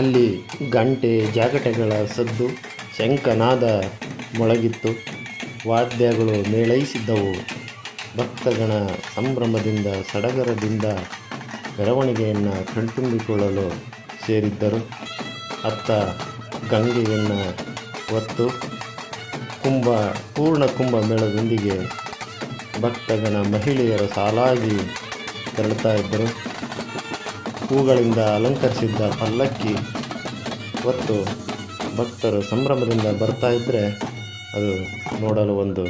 ಅಲ್ಲಿ ಗಂಟೆ ಜಾಗಟೆಗಳ ಸದ್ದು ಶಂಖನಾದ ಮೊಳಗಿತ್ತು. ವಾದ್ಯಗಳು ಮೇಳೈಸಿದ್ದವು. ಭಕ್ತಗಣ ಸಂಭ್ರಮದಿಂದ ಸಡಗರದಿಂದ ಮೆರವಣಿಗೆಯನ್ನು ಕಣ್ತುಂಬಿಕೊಳ್ಳಲು ಸೇರಿದ್ದರು. ಅತ್ತ ಗಂಗೆಯನ್ನು ಹೊತ್ತು ಕುಂಭ, ಪೂರ್ಣ ಕುಂಭ ಮೇಳದೊಂದಿಗೆ ಭಕ್ತಗಣ ಮಹಿಳೆಯರು ಸಾಲಾಗಿ ತೆರಳುತ್ತಾ ಇದ್ದರು. ಹೂಗಳಿಂದ ಅಲಂಕರಿಸಿದ್ದ ಪಲ್ಲಕ್ಕಿ ಹೊತ್ತು ಭಕ್ತರು ಸಂಭ್ರಮದಿಂದ ಬರ್ತಾ ಇದ್ದರೆ ಅದು ನೋಡಲು ಒಂದು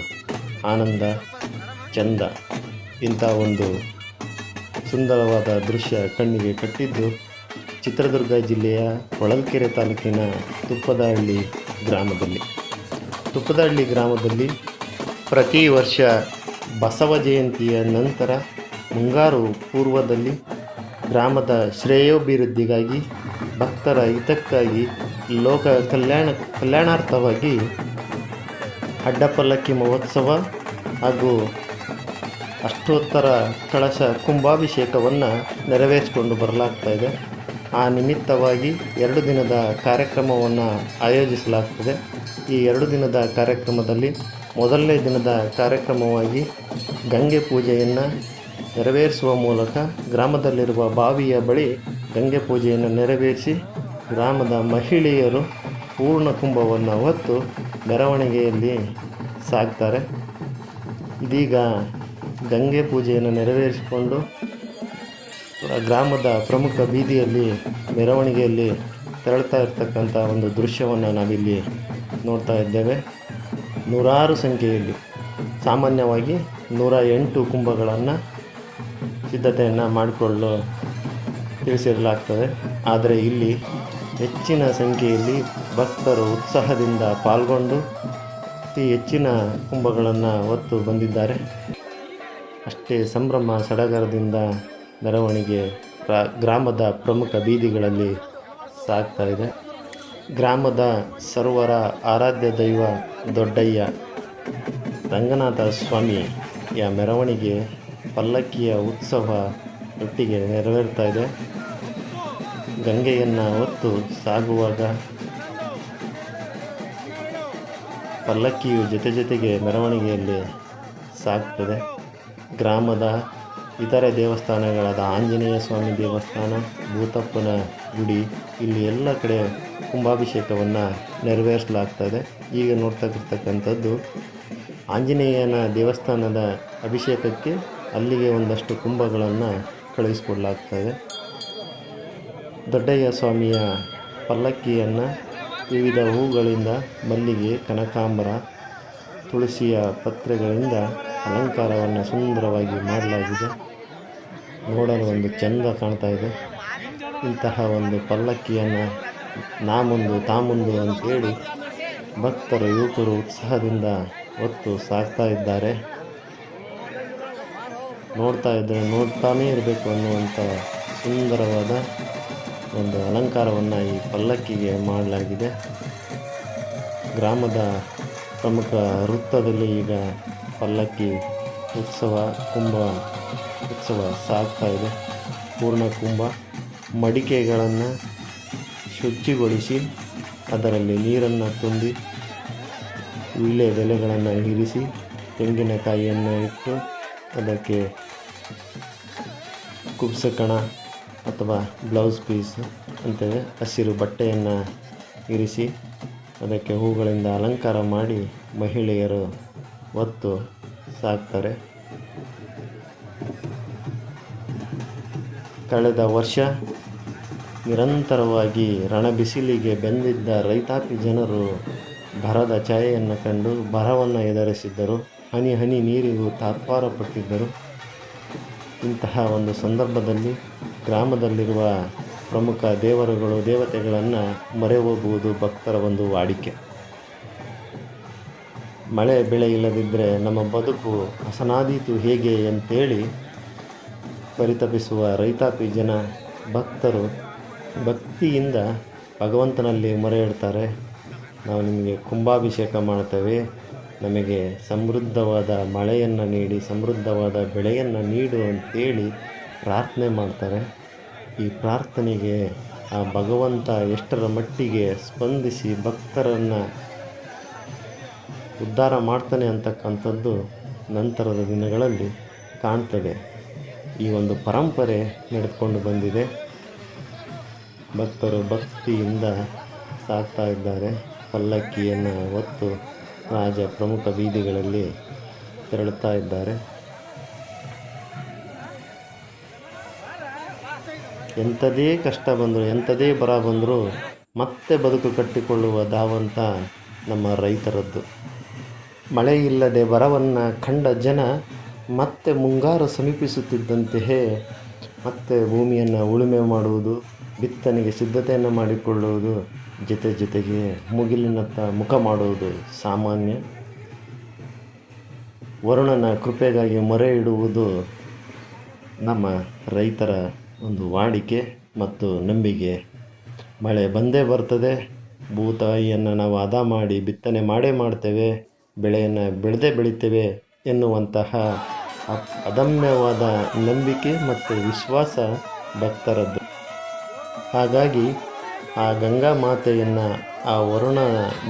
ಆನಂದ, ಚಂದ. ಇಂಥ ಒಂದು ಸುಂದರವಾದ ದೃಶ್ಯ ಕಣ್ಣಿಗೆ ಕಟ್ಟಿದ್ದು ಚಿತ್ರದುರ್ಗ ಜಿಲ್ಲೆಯ ಹೊಳಲ್ಕೆರೆ ತಾಲೂಕಿನ ತುಪ್ಪದಹಳ್ಳಿ ಗ್ರಾಮದಲ್ಲಿ. ತುಪ್ಪದಹಳ್ಳಿ ಗ್ರಾಮದಲ್ಲಿ ಪ್ರತಿ ವರ್ಷ ಬಸವ ಜಯಂತಿಯ ನಂತರ ಮುಂಗಾರು ಪೂರ್ವದಲ್ಲಿ ಗ್ರಾಮದ ಶ್ರೇಯೋಭಿವೃದ್ಧಿಗಾಗಿ, ಭಕ್ತರ ಹಿತಕ್ಕಾಗಿ, ಲೋಕ ಕಲ್ಯಾಣ, ಕಲ್ಯಾಣಾರ್ಥವಾಗಿ ಅಡ್ಡಪಲ್ಲಕ್ಕಿ ಮಹೋತ್ಸವ ಹಾಗೂ ಅಷ್ಟೋತ್ತರ ಕಳಶ ಕುಂಭಾಭಿಷೇಕವನ್ನು ನೆರವೇರಿಸಿಕೊಂಡು ಬರಲಾಗ್ತಾ ಇದೆ. ಆ ನಿಮಿತ್ತವಾಗಿ ಎರಡು ದಿನದ ಕಾರ್ಯಕ್ರಮವನ್ನು ಆಯೋಜಿಸಲಾಗ್ತದೆ. ಈ ಎರಡು ದಿನದ ಕಾರ್ಯಕ್ರಮದಲ್ಲಿ ಮೊದಲನೇ ದಿನದ ಕಾರ್ಯಕ್ರಮವಾಗಿ ಗಂಗೆ ಪೂಜೆಯನ್ನು ನೆರವೇರಿಸುವ ಮೂಲಕ ಗ್ರಾಮದಲ್ಲಿರುವ ಬಾವಿಯ ಬಳಿ ಗಂಗೆ ಪೂಜೆಯನ್ನು ನೆರವೇರಿಸಿ ಗ್ರಾಮದ ಮಹಿಳೆಯರು ಪೂರ್ಣ ಕುಂಭವನ್ನು ಹೊತ್ತು ಮೆರವಣಿಗೆಯಲ್ಲಿ ಸಾಗ್ತಾರೆ. ಇದೀಗ ಗಂಗೆ ಪೂಜೆಯನ್ನು ನೆರವೇರಿಸಿಕೊಂಡು ಗ್ರಾಮದ ಪ್ರಮುಖ ಬೀದಿಯಲ್ಲಿ ಮೆರವಣಿಗೆಯಲ್ಲಿ ತೆರಳ್ತಾ ಇರ್ತಕ್ಕಂಥ ಒಂದು ದೃಶ್ಯವನ್ನು ನಾವಿಲ್ಲಿ ನೋಡ್ತಾ ಇದ್ದೇವೆ. ನೂರಾರು ಸಂಖ್ಯೆಯಲ್ಲಿ ಸಾಮಾನ್ಯವಾಗಿ ನೂರ ಎಂಟು ಕುಂಭಗಳನ್ನು ಸಿದ್ಧತೆಯನ್ನು ಮಾಡಿಕೊಳ್ಳಲು ತಿಳಿಸಿರಲಾಗ್ತದೆ. ಆದರೆ ಇಲ್ಲಿ ಹೆಚ್ಚಿನ ಸಂಖ್ಯೆಯಲ್ಲಿ ಭಕ್ತರು ಉತ್ಸಾಹದಿಂದ ಪಾಲ್ಗೊಂಡು ಅತಿ ಹೆಚ್ಚಿನ ಕುಂಭಗಳನ್ನು ಹೊತ್ತು ಬಂದಿದ್ದಾರೆ. ಅಷ್ಟೇ ಸಂಭ್ರಮ ಸಡಗರದಿಂದ ಮೆರವಣಿಗೆ ಗ್ರಾ- ಗ್ರಾಮದ ಪ್ರಮುಖ ಬೀದಿಗಳಲ್ಲಿ ಸಾಗ್ತಾ ಇದೆ. ಗ್ರಾಮದ ಸರ್ವರ ಆರಾಧ್ಯ ದೈವ ದೊಡ್ಡಯ್ಯ ರಂಗನಾಥ ಸ್ವಾಮಿಯ ಮೆರವಣಿಗೆ ಪಲ್ಲಕ್ಕಿಯ ಉತ್ಸವ ಒಟ್ಟಿಗೆ ನೆರವೇರ್ತಾ ಇದೆ. ಗಂಗೆಯನ್ನು ಹೊತ್ತು ಸಾಗುವಾಗ ಪಲ್ಲಕ್ಕಿಯು ಜೊತೆ ಜೊತೆಗೆ ಮೆರವಣಿಗೆಯಲ್ಲಿ ಸಾಗ್ತದೆ. ಗ್ರಾಮದ ಇತರೆ ದೇವಸ್ಥಾನಗಳಾದ ಆಂಜನೇಯ ಸ್ವಾಮಿ ದೇವಸ್ಥಾನ, ಭೂತಪ್ಪನ ಗುಡಿ, ಇಲ್ಲಿ ಎಲ್ಲ ಕಡೆ ಕುಂಭಾಭಿಷೇಕವನ್ನು ನೆರವೇರಿಸಲಾಗ್ತದೆ. ಈಗ ನೋಡ್ತಕ್ಕಿರ್ತಕ್ಕಂಥದ್ದು ಆಂಜನೇಯನ ದೇವಸ್ಥಾನದ ಅಭಿಷೇಕಕ್ಕೆ ಅಲ್ಲಿಗೆ ಒಂದಷ್ಟು ಕುಂಭಗಳನ್ನು ಕಳುಹಿಸಿಕೊಡಲಾಗ್ತದೆ. ದೊಡ್ಡಯ್ಯ ಸ್ವಾಮಿಯ ಪಲ್ಲಕ್ಕಿಯನ್ನು ವಿವಿಧ ಹೂಗಳಿಂದ ಮಲ್ಲಿಗೆ, ಕನಕಾಂಬರ, ತುಳಸಿಯ ಪತ್ರೆಗಳಿಂದ ಅಲಂಕಾರವನ್ನು ಸುಂದರವಾಗಿ ಮಾಡಲಾಗಿದೆ. ನೋಡಲು ಒಂದು ಚೆಂದ ಕಾಣ್ತಾ ಇದೆ. ಇಂತಹ ಒಂದು ಪಲ್ಲಕ್ಕಿಯನ್ನು ನಾ ಮುಂದು ತಾ ಮುಂದು ಅಂತೇಳಿ ಭಕ್ತರು, ಯುವಕರು ಉತ್ಸಾಹದಿಂದ ಹೊತ್ತು ಸಾಕ್ತಾ ಇದ್ದಾರೆ. ನೋಡ್ತಾ ಇದ್ದರೆ ನೋಡ್ತಾನೇ ಇರಬೇಕು ಅನ್ನುವಂಥ ಸುಂದರವಾದ ಒಂದು ಅಲಂಕಾರವನ್ನು ಈ ಪಲ್ಲಕ್ಕಿಗೆ ಮಾಡಲಾಗಿದೆ. ಗ್ರಾಮದ ಪ್ರಮುಖ ವೃತ್ತದಲ್ಲಿ ಈಗ ಪಲ್ಲಕ್ಕಿ ಉತ್ಸವ, ಕುಂಭ ಉತ್ಸವ ಸಾಗ್ತಾ ಇದೆ. ಪೂರ್ಣ ಕುಂಭ ಮಡಿಕೆಗಳನ್ನು ಶುಚಿಗೊಳಿಸಿ ಅದರಲ್ಲಿ ನೀರನ್ನು ತುಂಬಿ ವೀಳ್ಯ ಬೆಲೆಗಳನ್ನು ಇರಿಸಿ ತೆಂಗಿನಕಾಯಿಯನ್ನು ಇಟ್ಟು ಅದಕ್ಕೆ ಕುಬ್ಸಕಣ ಅಥವಾ ಬ್ಲೌಸ್ ಪೀಸ್ ಅಂತೇವೆ ಹಸಿರು ಬಟ್ಟೆಯನ್ನು ಇರಿಸಿ ಅದಕ್ಕೆ ಹೂಗಳಿಂದ ಅಲಂಕಾರ ಮಾಡಿ ಮಹಿಳೆಯರು ಹೊತ್ತು ಸಾಕ್ತಾರೆ. ಕಳೆದ ವರ್ಷ ನಿರಂತರವಾಗಿ ರಣಬಿಸಿಲಿಗೆ ಬೆಂದಿದ್ದ ರೈತಾಪಿ ಜನರು ಬರದ ಛಾಯೆಯನ್ನು ಕಂಡು ಬರವನ್ನು ಎದುರಿಸಿದ್ದರು. ಹನಿ ಹನಿ ನೀರಿಗೂ ತಾತ್ಪಾರಪಟ್ಟಿದ್ದರು ಇಂತಹ ಒಂದು ಸಂದರ್ಭದಲ್ಲಿ ಗ್ರಾಮದಲ್ಲಿರುವ ಪ್ರಮುಖ ದೇವರುಗಳು, ದೇವತೆಗಳನ್ನು ಮೊರೆ ಹೋಗುವುದು ಭಕ್ತರ ಒಂದು ವಾಡಿಕೆ. ಮಳೆ ಬೆಳೆ ಇಲ್ಲದಿದ್ದರೆ ನಮ್ಮ ಬದುಕು ಹಸನಾದೀತು ಹೇಗೆ ಅಂತೇಳಿ ಪರಿತಪಿಸುವ ರೈತಾಪಿ ಜನ ಭಕ್ತರು ಭಕ್ತಿಯಿಂದ ಭಗವಂತನಲ್ಲಿ ಮೊರೆ ಇಡ್ತಾರೆ ನಾವು ನಿಮಗೆ ಕುಂಭಾಭಿಷೇಕ ಮಾಡ್ತೇವೆ. ನಮಗೆ ಸಮೃದ್ಧವಾದ ಮಳೆಯನ್ನು ನೀಡಿ, ಸಮೃದ್ಧವಾದ ಬೆಳೆಯನ್ನು ನೀಡು ಅಂತೇಳಿ ಪ್ರಾರ್ಥನೆ ಮಾಡ್ತಾರೆ. ಈ ಪ್ರಾರ್ಥನೆಗೆ ಆ ಭಗವಂತ ಎಷ್ಟರ ಮಟ್ಟಿಗೆ ಸ್ಪಂದಿಸಿ ಭಕ್ತರನ್ನು ಉದ್ಧಾರ ಮಾಡ್ತಾನೆ ಅಂತಕ್ಕಂಥದ್ದು ನಂತರದ ದಿನಗಳಲ್ಲಿ ಕಾಣ್ತದೆ. ಈ ಒಂದು ಪರಂಪರೆ ನಡೆದುಕೊಂಡು ಬಂದಿದೆ. ಭಕ್ತರು ಭಕ್ತಿಯಿಂದ ಸಾಕ್ತಾ ಇದ್ದಾರೆ. ಪಲ್ಲಕ್ಕಿಯನ್ನು ಹೊತ್ತು ರಾಜ ಪ್ರಮುಖ ಬೀದಿಗಳಲ್ಲಿ ತೆರಳುತ್ತಾ ಇದ್ದಾರೆ. ಎಂಥದೇ ಕಷ್ಟ ಬಂದರೂ, ಎಂಥದೇ ಬರ ಬಂದರೂ ಮತ್ತೆ ಬದುಕು ಕಟ್ಟಿಕೊಳ್ಳುವ ಧಾವಂತ ನಮ್ಮ ರೈತರದ್ದು. ಮಳೆ ಇಲ್ಲದೆ ಬರವನ್ನು ಕಂಡ ಜನ ಮತ್ತೆ ಮುಂಗಾರು ಸಮೀಪಿಸುತ್ತಿದ್ದಂತೆಯೇ ಮತ್ತೆ ಭೂಮಿಯನ್ನು ಉಳುಮೆ ಮಾಡುವುದು, ಬಿತ್ತನೆಗೆ ಸಿದ್ಧತೆಯನ್ನು ಮಾಡಿಕೊಳ್ಳುವುದು ಜೊತೆ ಜೊತೆಗೆ ಮುಗಿಲಿನತ್ತ ಮುಖ ಮಾಡುವುದು ಸಾಮಾನ್ಯ. ವರುಣನ ಕೃಪೆಗಾಗಿ ಮೊರೆ ಇಡುವುದು ನಮ್ಮ ರೈತರ ಒಂದು ವಾಡಿಕೆ ಮತ್ತು ನಂಬಿಕೆ. ಮಳೆ ಬಂದೇ ಬರ್ತದೆ, ಭೂತಾಯಿಯನ್ನು ನಾವು ಹದ ಮಾಡಿ ಬಿತ್ತನೆ ಮಾಡೇ ಮಾಡ್ತೇವೆ, ಬೆಳೆಯನ್ನು ಬೆಳೆದೇ ಬೆಳಿತೇವೆ ಎನ್ನುವಂತಹ ಅದಮ್ಯವಾದ ನಂಬಿಕೆ ಮತ್ತು ವಿಶ್ವಾಸ ಭಕ್ತರದ್ದು ಹಾಗಾಗಿ ಆ ಗಂಗಾ ಮಾತೆಯನ್ನು, ಆ ವರುಣ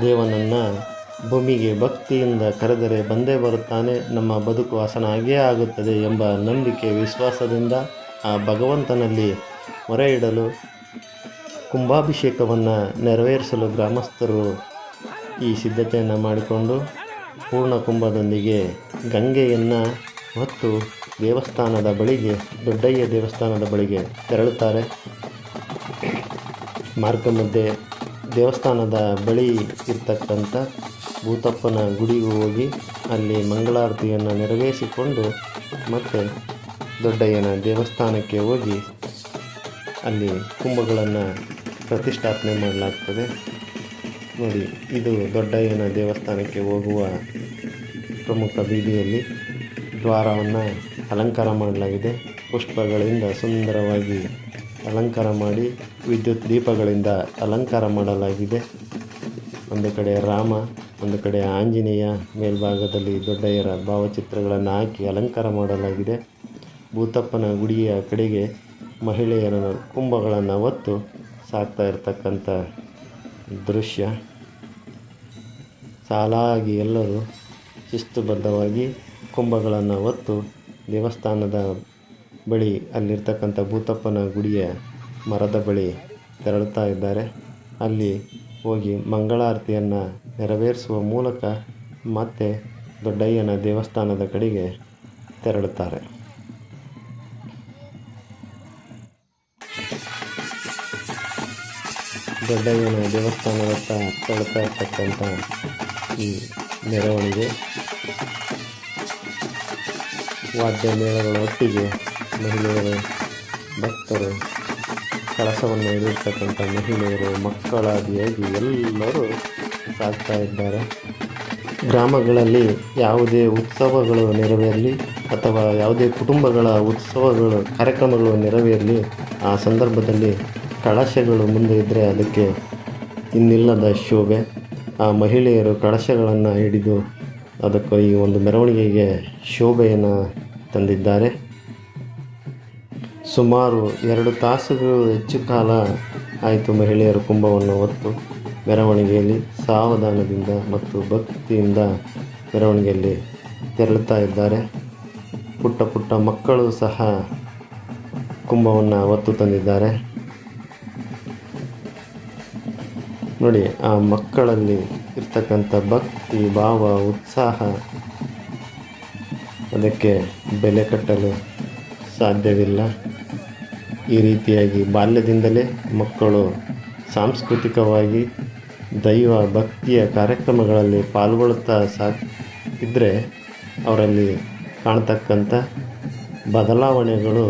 ದೇವನನ್ನು ಭೂಮಿಗೆ ಭಕ್ತಿಯಿಂದ ಕರೆದರೆ ಬಂದೇ ಬರುತ್ತಾನೆ. ನಮ್ಮ ಬದುಕು ಹಸನ ಆಗೇ ಆಗುತ್ತದೆ ಎಂಬ ನಂಬಿಕೆ ವಿಶ್ವಾಸದಿಂದ ಆ ಭಗವಂತನಲ್ಲಿ ಮೊರೆ ಇಡಲು ಕುಂಭಾಭಿಷೇಕವನ್ನು ನೆರವೇರಿಸಲು ಗ್ರಾಮಸ್ಥರು ಈ ಸಿದ್ಧತೆಯನ್ನು ಮಾಡಿಕೊಂಡು ಪೂರ್ಣ ಕುಂಭದೊಂದಿಗೆ ಗಂಗೆಯನ್ನು ಹೊತ್ತು ದೇವಸ್ಥಾನದ ಬಳಿಗೆ, ದೊಡ್ಡಯ್ಯ ದೇವಸ್ಥಾನದ ಬಳಿಗೆ ತೆರಳುತ್ತಾರೆ. ಮಾರ್ಗ ಮಧ್ಯೆ ದೇವಸ್ಥಾನದ ಬಳಿ ಇರ್ತಕ್ಕಂಥ ಭೂತಪ್ಪನ ಗುಡಿಗೆ ಹೋಗಿ ಅಲ್ಲಿ ಮಂಗಳಾರತಿಯನ್ನು ನೆರವೇರಿಸಿಕೊಂಡು ಮತ್ತೆ ದೊಡ್ಡಯ್ಯನ ದೇವಸ್ಥಾನಕ್ಕೆ ಹೋಗಿ ಅಲ್ಲಿ ಕುಂಭಗಳನ್ನು ಪ್ರತಿಷ್ಠಾಪನೆ ಮಾಡಲಾಗ್ತದೆ. ನೋಡಿ, ಇದು ದೊಡ್ಡಯ್ಯನ ದೇವಸ್ಥಾನಕ್ಕೆ ಹೋಗುವ ಪ್ರಮುಖ ಬೀದಿಯಲ್ಲಿ ದ್ವಾರವನ್ನು ಅಲಂಕಾರ ಮಾಡಲಾಗಿದೆ. ಪುಷ್ಪಗಳಿಂದ ಸುಂದರವಾಗಿ ಅಲಂಕಾರ ಮಾಡಿ ವಿದ್ಯುತ್ ದೀಪಗಳಿಂದ ಅಲಂಕಾರ ಮಾಡಲಾಗಿದೆ. ಒಂದು ಕಡೆ ರಾಮ, ಒಂದು ಕಡೆ ಆಂಜನೇಯ ಮೇಲ್ಭಾಗದಲ್ಲಿ ದೊಡ್ಡಯ್ಯರ ಭಾವಚಿತ್ರಗಳನ್ನು ಹಾಕಿ ಅಲಂಕಾರ ಮಾಡಲಾಗಿದೆ. ಭೂತಪ್ಪನ ಗುಡಿಯ ಕಡೆಗೆ ಮಹಿಳೆಯರ ಕುಂಭಗಳನ್ನು ಹೊತ್ತು ಸಾಕ್ತಾ ಇರತಕ್ಕಂಥ ದೃಶ್ಯ. ಸಾಲಾಗಿ ಎಲ್ಲರೂ ಶಿಸ್ತುಬದ್ಧವಾಗಿ ಕುಂಭಗಳನ್ನು ಹೊತ್ತು ದೇವಸ್ಥಾನದ ಬಳಿ ಅಲ್ಲಿರ್ತಕ್ಕಂಥ ಭೂತಪ್ಪನ ಗುಡಿಯ ಮರದ ಬಳಿ ತೆರಳುತ್ತಾ ಇದ್ದಾರೆ. ಅಲ್ಲಿ ಹೋಗಿ ಮಂಗಳಾರತಿಯನ್ನು ನೆರವೇರಿಸುವ ಮೂಲಕ ಮತ್ತೆ ದೊಡ್ಡಯ್ಯನ ದೇವಸ್ಥಾನದ ಕಡೆಗೆ ತೆರಳುತ್ತಾರೆ. ದೊಡ್ಡಯ್ಯನ ದೇವಸ್ಥಾನದತ್ತ ತೆರಳುತ್ತಾ ಇರ್ತಕ್ಕಂಥ ಈ ಮೆರವಣಿಗೆ ವಾದ್ಯ ಮೇಳಗಳ ಒಟ್ಟಿಗೆ ಮಹಿಳೆಯರು, ಭಕ್ತರು ಕಳಸವನ್ನು ಹಿಡಿದಿರ್ತಕ್ಕಂಥ ಮಹಿಳೆಯರು, ಮಕ್ಕಳಾದಿಯಾಗಿ ಎಲ್ಲರೂ ಸಾಗ್ತಾ ಇದ್ದಾರೆ. ಗ್ರಾಮಗಳಲ್ಲಿ ಯಾವುದೇ ಉತ್ಸವಗಳು ನೆರವೇರಲಿ ಅಥವಾ ಯಾವುದೇ ಕುಟುಂಬಗಳ ಉತ್ಸವಗಳು, ಕಾರ್ಯಕ್ರಮಗಳು ನೆರವೇರಲಿ, ಆ ಸಂದರ್ಭದಲ್ಲಿ ಕಳಶಗಳು ಮುಂದೆ ಇದ್ದರೆ ಅದಕ್ಕೆ ಇನ್ನಿಲ್ಲದ ಶೋಭೆ. ಆ ಮಹಿಳೆಯರು ಕಳಶಗಳನ್ನು ಹಿಡಿದು ಅದಕ್ಕೆ ಈ ಒಂದು ಮೆರವಣಿಗೆಗೆ ಶೋಭೆಯನ್ನು ತಂದಿದ್ದಾರೆ. ಸುಮಾರು ಎರಡು ತಾಸುಗಳು ಹೆಚ್ಚು ಕಾಲ ಆಯಿತು ಮಹಿಳೆಯರು ಕುಂಭವನ್ನು ಹೊತ್ತು ಮೆರವಣಿಗೆಯಲ್ಲಿ ಸಾವಧಾನದಿಂದ ಮತ್ತು ಭಕ್ತಿಯಿಂದ ಮೆರವಣಿಗೆಯಲ್ಲಿ ತೆರಳುತ್ತಾ ಇದ್ದಾರೆ. ಪುಟ್ಟ ಪುಟ್ಟ ಮಕ್ಕಳು ಸಹ ಕುಂಭವನ್ನು ಹೊತ್ತು ತಂದಿದ್ದಾರೆ. ನೋಡಿ, ಆ ಮಕ್ಕಳಲ್ಲಿ ಇರ್ತಕ್ಕಂಥ ಭಕ್ತಿ, ಭಾವ, ಉತ್ಸಾಹ ಅದಕ್ಕೆ ಬೆಲೆ ಕಟ್ಟಲು ಸಾಧ್ಯವಿಲ್ಲ. ಈ ರೀತಿಯಾಗಿ ಬಾಲ್ಯದಿಂದಲೇ ಮಕ್ಕಳು ಸಾಂಸ್ಕೃತಿಕವಾಗಿ ದೈವ ಭಕ್ತಿಯ ಕಾರ್ಯಕ್ರಮಗಳಲ್ಲಿ ಪಾಲ್ಗೊಳ್ಳುತ್ತಾ ಸಾ ಇದ್ದರೆ ಅವರಲ್ಲಿ ಕಾಣತಕ್ಕಂಥ ಬದಲಾವಣೆಗಳು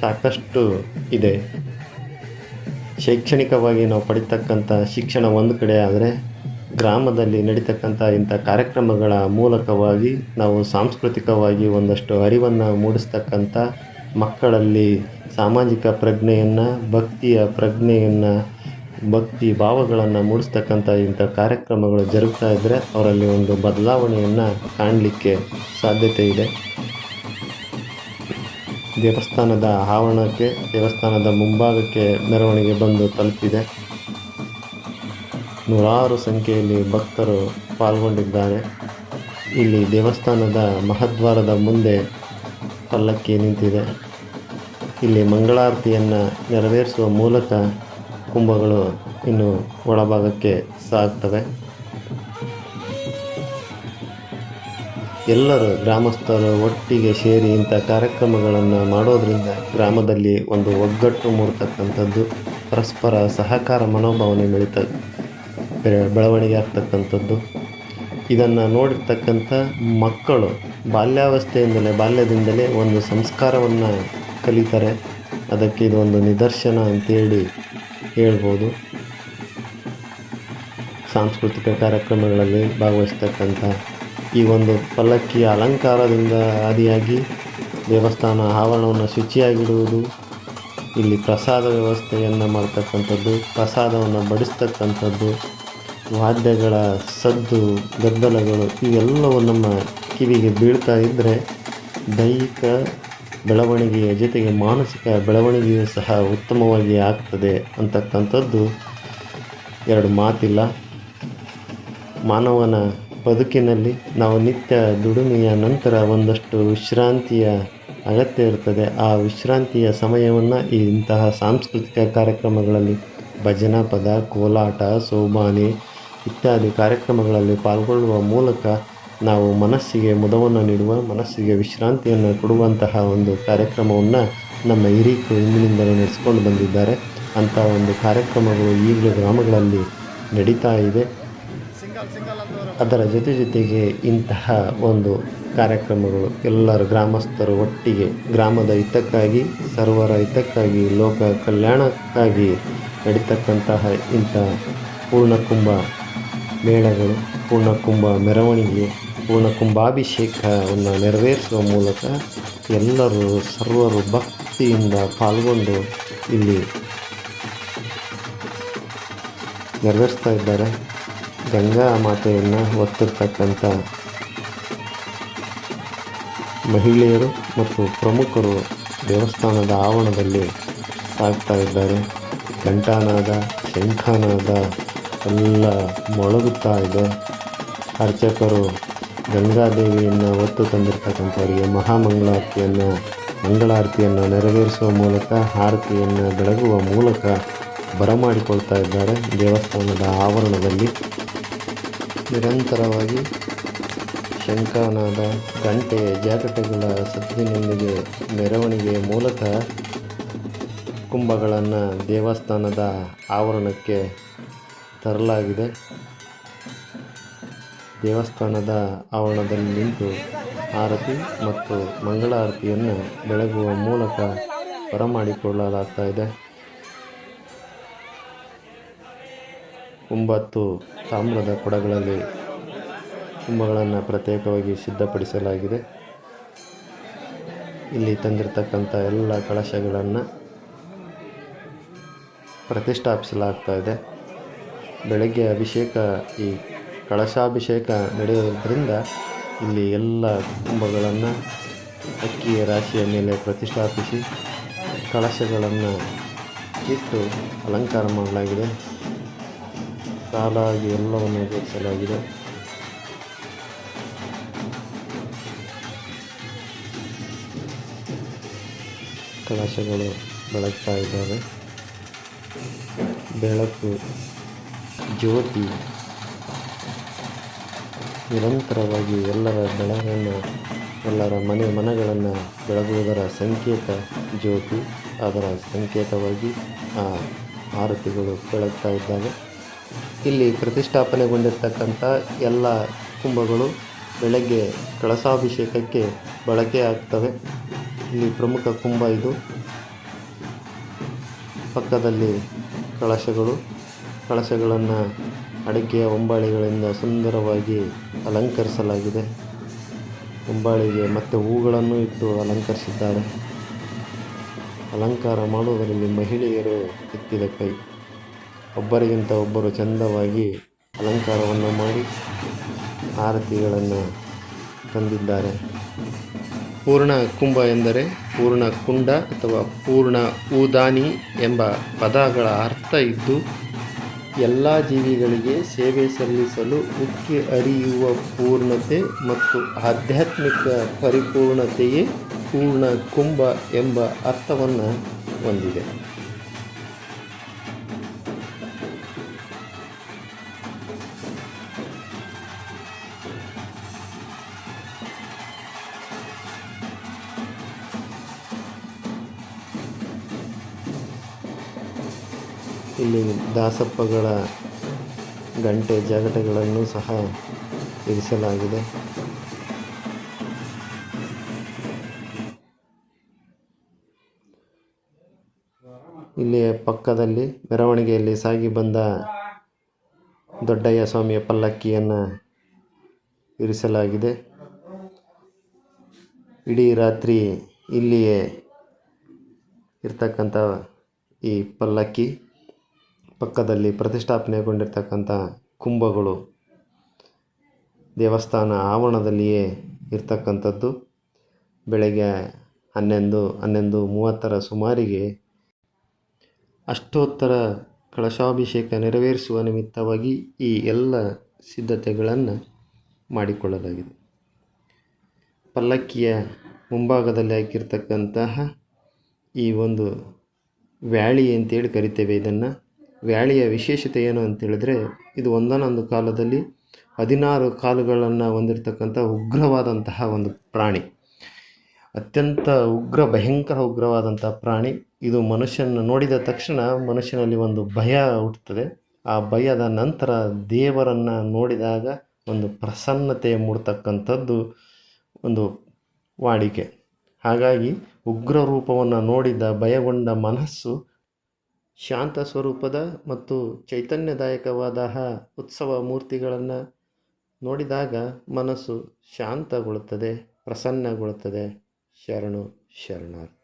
ಸಾಕಷ್ಟು ಇದೆ. ಶೈಕ್ಷಣಿಕವಾಗಿ ನಾವು ಪಡಿತಕ್ಕಂಥ ಶಿಕ್ಷಣ ಒಂದು ಕಡೆ ಆದರೆ ಗ್ರಾಮದಲ್ಲಿ ನಡೀತಕ್ಕಂಥ ಇಂಥ ಕಾರ್ಯಕ್ರಮಗಳ ಮೂಲಕವಾಗಿ ನಾವು ಸಾಂಸ್ಕೃತಿಕವಾಗಿ ಒಂದಷ್ಟು ಅರಿವನ್ನು ಮೂಡಿಸ್ತಕ್ಕಂಥ ಮಕ್ಕಳಲ್ಲಿ ಸಾಮಾಜಿಕ ಪ್ರಜ್ಞೆಯನ್ನು, ಭಕ್ತಿಯ ಪ್ರಜ್ಞೆಯನ್ನು, ಭಕ್ತಿ ಭಾವಗಳನ್ನು ಮೂಡಿಸ್ತಕ್ಕಂಥ ಇಂಥ ಕಾರ್ಯಕ್ರಮಗಳು ಜರುಗ್ತಾ ಇದ್ದರೆ ಅವರಲ್ಲಿ ಒಂದು ಬದಲಾವಣೆಯನ್ನು ಕಾಣಲಿಕ್ಕೆ ಸಾಧ್ಯತೆ ಇದೆ. ದೇವಸ್ಥಾನದ ಆವರಣಕ್ಕೆ, ದೇವಸ್ಥಾನದ ಮುಂಭಾಗಕ್ಕೆ ಮೆರವಣಿಗೆ ಬಂದು ತಲುಪಿದೆ. ನೂರಾರು ಸಂಖ್ಯೆಯಲ್ಲಿ ಭಕ್ತರು ಪಾಲ್ಗೊಂಡಿದ್ದಾರೆ. ಇಲ್ಲಿ ದೇವಸ್ಥಾನದ ಮಹದ್ವಾರದ ಮುಂದೆ ಪಲ್ಲಕ್ಕಿ ನಿಂತಿದೆ. ಇಲ್ಲಿ ಮಂಗಳಾರತಿಯನ್ನು ನೆರವೇರಿಸುವ ಮೂಲಕ ಕುಂಭಗಳು ಇನ್ನು ಒಳಭಾಗಕ್ಕೆ ಸಾಗ್ತವೆ. ಎಲ್ಲರೂ ಗ್ರಾಮಸ್ಥರು ಒಟ್ಟಿಗೆ ಸೇರಿ ಇಂಥ ಕಾರ್ಯಕ್ರಮಗಳನ್ನು ಮಾಡೋದರಿಂದ ಗ್ರಾಮದಲ್ಲಿ ಒಂದು ಒಗ್ಗಟ್ಟು ಮೂಡ್ತಕ್ಕಂಥದ್ದು, ಪರಸ್ಪರ ಸಹಕಾರ ಮನೋಭಾವನೆ ಬೆಳೀತ ಬೆಳ- ಬೆಳವಣಿಗೆ ಆಗ್ತಕ್ಕಂಥದ್ದು ಇದನ್ನು ನೋಡಿರ್ತಕ್ಕಂಥ ಮಕ್ಕಳು ಬಾಲ್ಯಾವಸ್ಥೆಯಿಂದಲೇ, ಬಾಲ್ಯದಿಂದಲೇ ಒಂದು ಸಂಸ್ಕಾರವನ್ನು ಕಲಿತಾರೆ. ಅದಕ್ಕೆ ಇದೊಂದು ನಿದರ್ಶನ ಅಂತೇಳಿ ಹೇಳ್ಬೋದು. ಸಾಂಸ್ಕೃತಿಕ ಕಾರ್ಯಕ್ರಮಗಳಲ್ಲಿ ಭಾಗವಹಿಸ್ತಕ್ಕಂಥ ಈ ಒಂದು ಪಲ್ಲಕ್ಕಿಯ ಅಲಂಕಾರದಿಂದ ಆದಿಯಾಗಿ ದೇವಸ್ಥಾನ ಆವರಣವನ್ನು ಶುಚಿಯಾಗಿಡುವುದು, ಇಲ್ಲಿ ಪ್ರಸಾದ ವ್ಯವಸ್ಥೆಯನ್ನು ಮಾಡ್ತಕ್ಕಂಥದ್ದು, ಪ್ರಸಾದವನ್ನು ಬಡಿಸ್ತಕ್ಕಂಥದ್ದು, ವಾದ್ಯಗಳ ಸದ್ದು, ಗದ್ದಲಗಳು ಇವೆಲ್ಲವೂ ನಮ್ಮ ಕಿವಿಗೆ ಬೀಳ್ತಾ ಇದ್ದರೆ ದೈಹಿಕ ಬೆಳವಣಿಗೆಯ ಜೊತೆಗೆ ಮಾನಸಿಕ ಬೆಳವಣಿಗೆಯೂ ಸಹ ಉತ್ತಮವಾಗಿ ಆಗ್ತದೆ ಅಂತಕ್ಕಂಥದ್ದು ಎರಡು ಮಾತಿಲ್ಲ. ಮಾನವನ ಬದುಕಿನಲ್ಲಿ ನಾವು ನಿತ್ಯ ದುಡಿಮೆಯ ನಂತರ ಒಂದಷ್ಟು ವಿಶ್ರಾಂತಿಯ ಅಗತ್ಯ ಇರ್ತದೆ. ಆ ವಿಶ್ರಾಂತಿಯ ಸಮಯವನ್ನು ಇಂತಹ ಸಾಂಸ್ಕೃತಿಕ ಕಾರ್ಯಕ್ರಮಗಳಲ್ಲಿ ಭಜನಾ ಪದ, ಕೋಲಾಟ ಸೋಬಾನೆ ಇತ್ಯಾದಿ ಕಾರ್ಯಕ್ರಮಗಳಲ್ಲಿ ಪಾಲ್ಗೊಳ್ಳುವ ಮೂಲಕ ನಾವು ಮನಸ್ಸಿಗೆ ಮುದವನ್ನು ನೀಡುವ, ಮನಸ್ಸಿಗೆ ವಿಶ್ರಾಂತಿಯನ್ನು ಕೊಡುವಂತಹ ಒಂದು ಕಾರ್ಯಕ್ರಮವನ್ನು ನಮ್ಮ ಹಿರೀಕರು ಇಂದಿನಿಂದಲೂ ನಡೆಸ್ಕೊಂಡು ಬಂದಿದ್ದಾರೆ. ಅಂಥ ಒಂದು ಕಾರ್ಯಕ್ರಮಗಳು ಈಗಲೂ ಗ್ರಾಮಗಳಲ್ಲಿ ನಡೀತಾ ಇದೆ. ಅದರ ಜೊತೆ ಜೊತೆಗೆ ಇಂತಹ ಒಂದು ಕಾರ್ಯಕ್ರಮಗಳು ಎಲ್ಲರ ಗ್ರಾಮಸ್ಥರು ಒಟ್ಟಿಗೆ, ಗ್ರಾಮದ ಹಿತಕ್ಕಾಗಿ, ಸರ್ವರ ಹಿತಕ್ಕಾಗಿ, ಲೋಕ ಕಲ್ಯಾಣಕ್ಕಾಗಿ ನಡೀತಕ್ಕಂತಹ ಇಂಥ ಪೂರ್ಣಕುಂಭ ಮೇಳಗಳು, ಪೂರ್ಣಕುಂಭ ಮೆರವಣಿಗೆ ಪೂರ್ಣಕುಂಭಾಭಿಷೇಕವನ್ನು ನೆರವೇರಿಸುವ ಮೂಲಕ ಎಲ್ಲರೂ ಸರ್ವರು ಭಕ್ತಿಯಿಂದ ಪಾಲ್ಗೊಂಡು ಇಲ್ಲಿ ನೆರವೇರಿಸ್ತಾ ಇದ್ದಾರೆ. ಗಂಗಾ ಮಾತೆಯನ್ನು ಹೊತ್ತಿರ್ತಕ್ಕಂಥ ಮಹಿಳೆಯರು ಮತ್ತು ಪ್ರಮುಖರು ದೇವಸ್ಥಾನದ ಆವರಣದಲ್ಲಿ ಸಾಗ್ತಾ ಇದ್ದಾರೆ. ಘಂಟಾನಾದ, ಶಂಖಾನಾದ ಎಲ್ಲ ಮೊಳಗುತ್ತಾ ಇದೆ. ಅರ್ಚಕರು ಗಂಗಾದೇವಿಯನ್ನು ಹೊತ್ತು ತಂದಿರ್ತಕ್ಕಂಥವರಿಗೆ ಮಹಾಮಂಗಳಾರತಿಯನ್ನು, ಮಂಗಳಾರತಿಯನ್ನು ನೆರವೇರಿಸುವ ಮೂಲಕ ಆರತಿಯನ್ನು ಬೆಳಗುವ ಮೂಲಕ ಬರಮಾಡಿಕೊಳ್ತಾ ಇದ್ದಾರೆ ದೇವಸ್ಥಾನದ ಆವರಣದಲ್ಲಿ. ನಿರಂತರವಾಗಿ ಶಂಕನಾದ ಗಂಟೆ ಜಾಗಟೆಗಳ ಸದ್ದಿನೊಂದಿಗೆ ಮೆರವಣಿಗೆ ಮೂಲಕ ಕುಂಭಗಳನ್ನು ದೇವಸ್ಥಾನದ ಆವರಣಕ್ಕೆ ತರಲಾಗಿದೆ. ದೇವಸ್ಥಾನದ ಆವರಣದಲ್ಲಿ ನಿಂತು ಆರತಿ ಮತ್ತು ಮಂಗಳಾರತಿಯನ್ನು ಬೆಳಗುವ ಮೂಲಕ ಬರಮಾಡಿಕೊಳ್ಳಲಾಗ್ತಾ ಇದೆ. ಒಂಬತ್ತು ತಾಮ್ರದ ಕೊಡಗಳಲ್ಲಿ ಕುಂಭಗಳನ್ನು ಪ್ರತ್ಯೇಕವಾಗಿ ಸಿದ್ಧಪಡಿಸಲಾಗಿದೆ. ಇಲ್ಲಿ ತಂದಿರತಕ್ಕಂಥ ಎಲ್ಲ ಕಳಶಗಳನ್ನು ಪ್ರತಿಷ್ಠಾಪಿಸಲಾಗ್ತಾ ಇದೆ. ಬೆಳಗ್ಗೆ ಅಭಿಷೇಕ ಈ ಕಳಶಾಭಿಷೇಕ ನಡೆಯುವುದರಿಂದ ಇಲ್ಲಿ ಎಲ್ಲ ಕುಂಭಗಳನ್ನು ಅಕ್ಕಿಯ ರಾಶಿಯ ಮೇಲೆ ಪ್ರತಿಷ್ಠಾಪಿಸಿ ಕಳಶಗಳನ್ನು ಇಟ್ಟು ಅಲಂಕಾರ ಮಾಡಲಾಗಿದೆ. ಸಾಲಾಗಿ ಎಲ್ಲವನ್ನು ಜೋಡಿಸಲಾಗಿದೆ. ಕಳಶಗಳು ಬೆಳಗ್ತಾ ಇದ್ದಾವೆ. ಬೆಳಕು ಜ್ಯೋತಿ ನಿರಂತರವಾಗಿ ಎಲ್ಲರ ಬೆಳಗನ್ನು ಎಲ್ಲರ ಮನೆ ಮನಗಳನ್ನು ಬೆಳಗುವುದರ ಸಂಕೇತ ಜ್ಯೋತಿ, ಅದರ ಸಂಕೇತವಾಗಿ ಆ ಆರತಿಗಳು ಬೆಳಗ್ತಾ ಇದ್ದಾವೆ. ಇಲ್ಲಿ ಪ್ರತಿಷ್ಠಾಪನೆಗೊಂಡಿರ್ತಕ್ಕಂಥ ಎಲ್ಲ ಕುಂಭಗಳು ಬೆಳಗ್ಗೆ ಕಳಸಾಭಿಷೇಕಕ್ಕೆ ಬಳಕೆ ಆಗ್ತವೆ. ಇಲ್ಲಿ ಪ್ರಮುಖ ಕುಂಭ ಇದು. ಪಕ್ಕದಲ್ಲಿ ಕಳಶಗಳು. ಕಳಶಗಳನ್ನು ಅಡಿಕೆಯ ಹೊಂಬಾಳಿಗಳಿಂದ ಸುಂದರವಾಗಿ ಅಲಂಕರಿಸಲಾಗಿದೆ. ಹೊಂಬಾಳಿಗೆ ಮತ್ತು ಹೂಗಳನ್ನು ಇಟ್ಟು ಅಲಂಕರಿಸಿದ್ದಾರೆ. ಅಲಂಕಾರ ಮಾಡುವುದರಲ್ಲಿ ಮಹಿಳೆಯರು ಎತ್ತಿದ ಕೈ. ಒಬ್ಬರಿಗಿಂತ ಒಬ್ಬರು ಚಂದವಾಗಿ ಅಲಂಕಾರವನ್ನು ಮಾಡಿ ಆರತಿಗಳನ್ನು ತಂದಿದ್ದಾರೆ. ಪೂರ್ಣ ಕುಂಭ ಎಂದರೆ ಪೂರ್ಣ ಕುಂಡ ಅಥವಾ ಪೂರ್ಣ ಊದಾನಿ ಎಂಬ ಪದಗಳ ಅರ್ಥ ಇದ್ದು ಎಲ್ಲ ಜೀವಿಗಳಿಗೆ ಸೇವೆ ಸಲ್ಲಿಸಲು ಉಕ್ಕಿ ಅರಿಯುವ ಪೂರ್ಣತೆ ಮತ್ತು ಆಧ್ಯಾತ್ಮಿಕ ಪರಿಪೂರ್ಣತೆಯೇ ಪೂರ್ಣ ಕುಂಭ ಎಂಬ ಅರ್ಥವನ್ನು ಹೊಂದಿದೆ. ದಾಸಪ್ಪಗಳ ಗಂಟೆ ಜಗಟೆಗಳನ್ನು ಸಹ ಇರಿಸಲಾಗಿದೆ. ಇಲ್ಲಿ ಪಕ್ಕದಲ್ಲಿ ಮೆರವಣಿಗೆಯಲ್ಲಿ ಸಾಗಿ ಬಂದ ದೊಡ್ಡಯ್ಯ ಸ್ವಾಮಿಯ ಪಲ್ಲಕ್ಕಿಯನ್ನು ಇರಿಸಲಾಗಿದೆ. ಇಡೀ ರಾತ್ರಿ ಇಲ್ಲಿಯೇ ಇರ್ತಕ್ಕಂಥ ಈ ಪಲ್ಲಕ್ಕಿ ಪಕ್ಕದಲ್ಲಿ ಪ್ರತಿಷ್ಠಾಪನೆಗೊಂಡಿರ್ತಕ್ಕಂಥ ಕುಂಭಗಳು ದೇವಸ್ಥಾನ ಆವರಣದಲ್ಲಿಯೇ ಇರ್ತಕ್ಕಂಥದ್ದು. ಬೆಳಗ್ಗೆ ಹನ್ನೊಂದು ಹನ್ನೊಂದು ಮೂವತ್ತರ ಸುಮಾರಿಗೆ ಅಷ್ಟೋತ್ತರ ಕಳಶಾಭಿಷೇಕ ನೆರವೇರಿಸುವ ನಿಮಿತ್ತವಾಗಿ ಈ ಎಲ್ಲ ಸಿದ್ಧತೆಗಳನ್ನು ಮಾಡಿಕೊಳ್ಳಲಾಗಿದೆ. ಪಲ್ಲಕ್ಕಿಯ ಮುಂಭಾಗದಲ್ಲಿ ಹಾಕಿರ್ತಕ್ಕಂತಹ ಈ ಒಂದು ವ್ಯಾಳಿ ಅಂತೇಳಿ ಕರಿತೇವೆ ಇದನ್ನು. ವ್ಯಾಳಿಯ ವಿಶೇಷತೆ ಏನು ಅಂತೇಳಿದ್ರೆ ಇದು ಒಂದನೊಂದು ಕಾಲದಲ್ಲಿ ಹದಿನಾರು ಕಾಲುಗಳನ್ನು ಹೊಂದಿರತಕ್ಕಂಥ ಉಗ್ರವಾದಂತಹ ಒಂದು ಪ್ರಾಣಿ. ಅತ್ಯಂತ ಉಗ್ರ, ಭಯಂಕರ ಉಗ್ರವಾದಂಥ ಪ್ರಾಣಿ. ಇದು ಮನುಷ್ಯನ ನೋಡಿದ ತಕ್ಷಣ ಮನುಷ್ಯನಲ್ಲಿ ಒಂದು ಭಯ ಹುಟ್ಟುತ್ತದೆ. ಆ ಭಯದ ನಂತರ ದೇವರನ್ನು ನೋಡಿದಾಗ ಒಂದು ಪ್ರಸನ್ನತೆ ಮೂಡ್ತಕ್ಕಂಥದ್ದು ಒಂದು ವಾಡಿಕೆ. ಹಾಗಾಗಿ ಉಗ್ರ ರೂಪವನ್ನು ನೋಡಿದ ಭಯಗೊಂಡ ಮನಸ್ಸು ಶಾಂತ ಸ್ವರೂಪದ ಮತ್ತು ಚೈತನ್ಯದಾಯಕವಾದ ಉತ್ಸವ ಮೂರ್ತಿಗಳನ್ನು ನೋಡಿದಾಗ ಮನಸ್ಸು ಶಾಂತಗೊಳ್ಳುತ್ತದೆ ಪ್ರಸನ್ನಗೊಳ್ಳುತ್ತದೆ. ಶರಣು ಶರಣಾರ್ಥಿ.